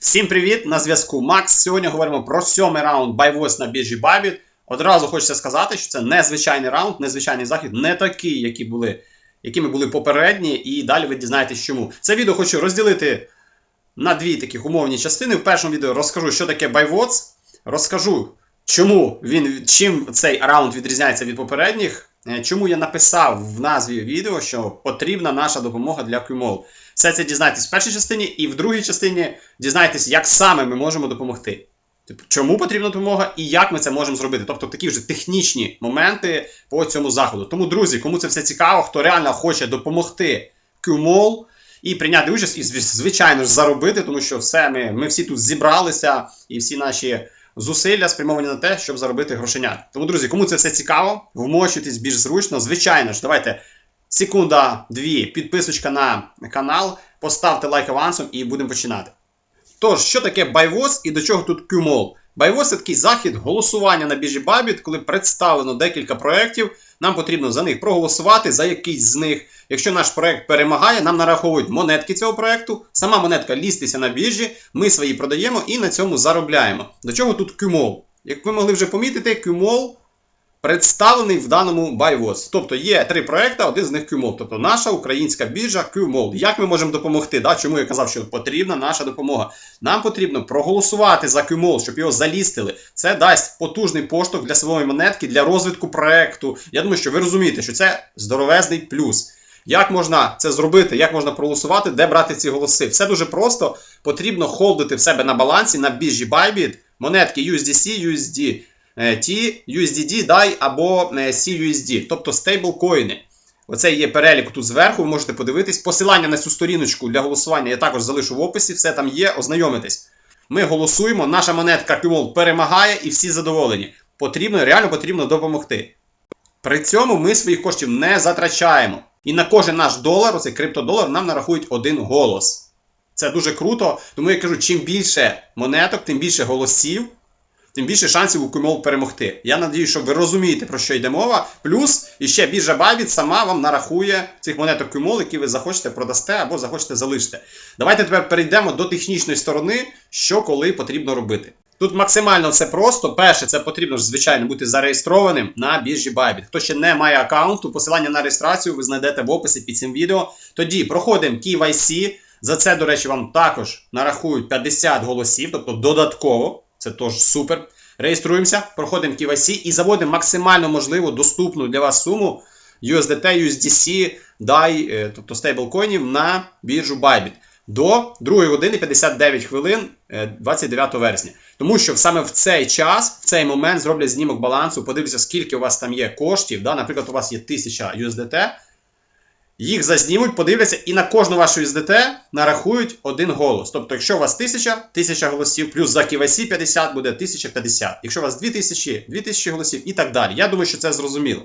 Всім привіт! На зв'язку Макс. Сьогодні говоримо про сьомий раунд байвос на біржі Bybit. Одразу хочеться сказати, що це незвичайний раунд, незвичайний захід, не такий, які були, якими були попередні, і далі ви дізнаєтесь чому. Це відео хочу розділити на дві таких умовні частини. В першому відео розкажу, що таке байвоц, розкажу, чому він, чим цей раунд відрізняється від попередніх. Е, Чому я написав в назві відео, що потрібна наша допомога для QMOL. Все це дізнайтесь в першій частині, і в другій частині дізнайтесь, як саме ми можемо допомогти. Типу, чому потрібна допомога і як ми це можемо зробити. Тобто такі вже технічні моменти по цьому заходу. Тому, друзі, кому це все цікаво, хто реально хоче допомогти QMOL і прийняти участь, і звичайно ж заробити, тому що все ми, ми всі тут зібралися, і всі наші зусилля спрямовані на те, щоб заробити грошення. Тому, друзі, кому це все цікаво, вмочуйтесь більш зручно. Звичайно ж, давайте секунда, дві, підписочка на канал, поставте лайк авансом і будемо починати. Тож, що таке байвоз і до чого тут QMOL? Байвоз це такий захід голосування на біржі Bybit, коли представлено декілька проєктів. Нам потрібно за них проголосувати, за якийсь з них. Якщо наш проєкт перемагає, нам нараховують монетки цього проєкту. Сама монетка ліститься на біржі, ми свої продаємо і на цьому заробляємо. До чого тут QMOL? Як ви могли вже помітити, QMOL представлений в даному BuyWatch. Тобто є три проекти, один з них QMOL. Тобто наша українська біржа QMOL. Як ми можемо допомогти? Да? Чому я казав, що потрібна наша допомога? Нам потрібно проголосувати за QMOL, щоб його залістили. Це дасть потужний поштовх для своєї монетки, для розвитку проекту. Я думаю, що ви розумієте, що це здоровезний плюс. Як можна це зробити, як можна проголосувати, де брати ці голоси? Все дуже просто. Потрібно холдити в себе на балансі на біржі Bybit монетки USDC, USD. T, USDD, DAI або CUSD, тобто стейблкоїни. Оце є перелік тут зверху, ви можете подивитись. Посилання на цю сторіночку для голосування я також залишу в описі, все там є, ознайомитись. Ми голосуємо, наша монетка QMOL перемагає і всі задоволені. Потрібно, реально потрібно допомогти. При цьому ми своїх коштів не затрачаємо. І на кожен наш долар, оцей криптодолар, нам нарахують один голос. Це дуже круто, тому я кажу, чим більше монеток, тим більше голосів тим більше шансів у QMOL перемогти. Я надію, що ви розумієте, про що йде мова. Плюс іще біржа Bybit сама вам нарахує цих монеток QMOL, які ви захочете продасте або захочете залишити. Давайте тепер перейдемо до технічної сторони, що коли потрібно робити. Тут максимально все просто. Перше, це потрібно звичайно, бути зареєстрованим на біржі Bybit. Хто ще не має аккаунту, посилання на реєстрацію ви знайдете в описі під цим відео. Тоді проходимо KYC. За це, до речі, вам також нарахують 50 голосів, тобто додатково. Це теж супер. Реєструємося, проходимо KYC і заводимо максимально можливо доступну для вас суму USDT, USDC, DAI, тобто стейблкоїнів на біржу Bybit до 2 години 59 хвилин 29 вересня. Тому що саме в цей час, в цей момент зроблять знімок балансу, подивляться, скільки у вас там є коштів. Да? Наприклад, у вас є 1000 USDT. Їх зазнімуть, подивляться, і на кожну вашу SDT нарахують один голос. Тобто, якщо у вас 1000, 1000 голосів, плюс за KYC 50 буде 1050. Якщо у вас 2000, 2000 голосів і так далі. Я думаю, що це зрозуміло.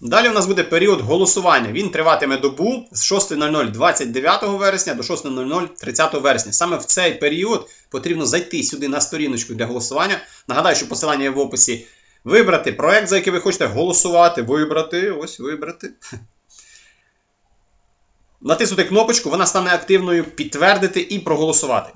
Далі у нас буде період голосування. Він триватиме добу з 6.00 29 вересня до 6.00 30 вересня. Саме в цей період потрібно зайти сюди на сторіночку для голосування. Нагадаю, що посилання є в описі. Вибрати проект, за який ви хочете голосувати. Вибрати, ось вибрати натиснути кнопочку, вона стане активною, підтвердити і проголосувати.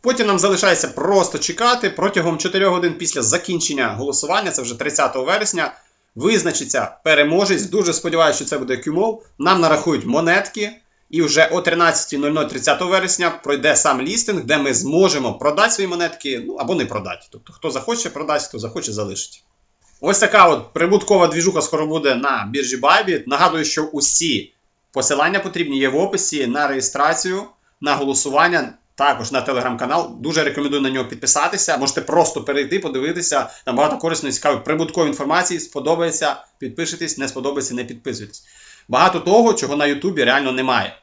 Потім нам залишається просто чекати протягом 4 годин після закінчення голосування, це вже 30 вересня. Визначиться переможець. Дуже сподіваюся, що це буде QMOL. Нам нарахують монетки. І вже о 13.00 30 вересня пройде сам лістинг, де ми зможемо продати свої монетки, ну або не продати. Тобто, хто захоче продати, хто захоче залишить. Ось така от прибуткова двіжуха скоро буде на біржі Bybit. Нагадую, що усі Посилання потрібні є в описі на реєстрацію, на голосування, також на телеграм-канал. Дуже рекомендую на нього підписатися. Можете просто перейти, подивитися. Там багато корисної, цікавої прибуткової інформації. Сподобається, підпишитесь, не сподобається, не підписуйтесь. Багато того, чого на Ютубі реально немає.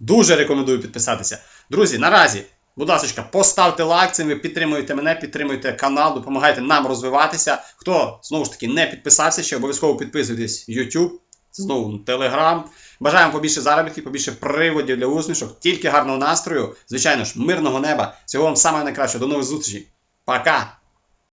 Дуже рекомендую підписатися. Друзі, наразі, будь ласка, поставте лайк, цим ви підтримуєте мене, підтримуєте канал, допомагайте нам розвиватися. Хто знову ж таки не підписався, ще обов'язково підписуйтесь в YouTube, знову Telegram. Бажаємо побільше заробітків, побільше приводів для усмішок, тільки гарного настрою, звичайно ж, мирного неба. Всього вам самого найкращого. До нових зустрічей. Пока!